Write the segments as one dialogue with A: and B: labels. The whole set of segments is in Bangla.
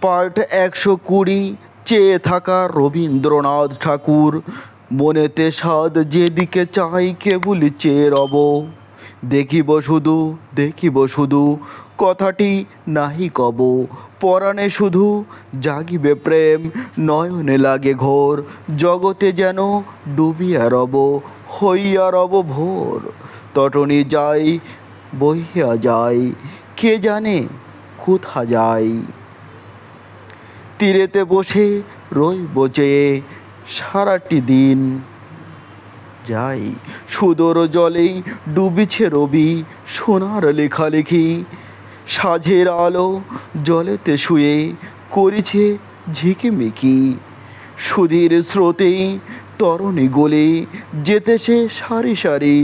A: পার্ট একশো কুড়ি, চেয়ে থাকা রবীন্দ্রনাথ ঠাকুর। মনেতে সাদ যেদিকে চাই কেবলি চেয়ে রব। দেখিব শুধু দেখিব শুধু, কথাটি নাহি কব। পরাণে শুধু জাগিবে প্রেম, নয়নে লাগে ঘোর। জগতে যেন ডুবিয়া রব, হইয়া রব ভোর। তটনি যাই, বহিয়া যায় কে জানে কোথা যায় তীরেতে বসে রইব চেয়ে সারাটি দিন। যাই সুদূর জলেই ডুবিছে রবি সোনার লেখালেখি। সাঝের আলো জলেতে শুয়ে করিছে ঝিকিমিকি। সুধীর স্রোতেই তরণী গলে যেতেছে সারি সারি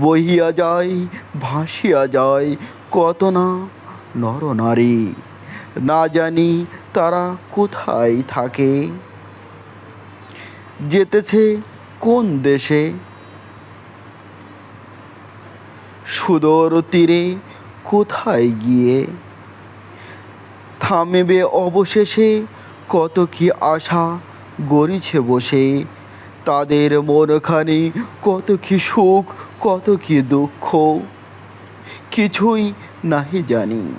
A: বহিয়া যায়, ভাসিয়া যায় কত না নরনারী না জানি তারা কোথায় থাকে? যেতেছে কোন দেশে? সুদূর তীরে কোথায় গিয়ে? থামিবে অবশেষে কত কি আশা গড়িছে বসে? তাদের মনখানি কত কি সুখ, কত কি দুঃখ? কিছুই নাহি জানি।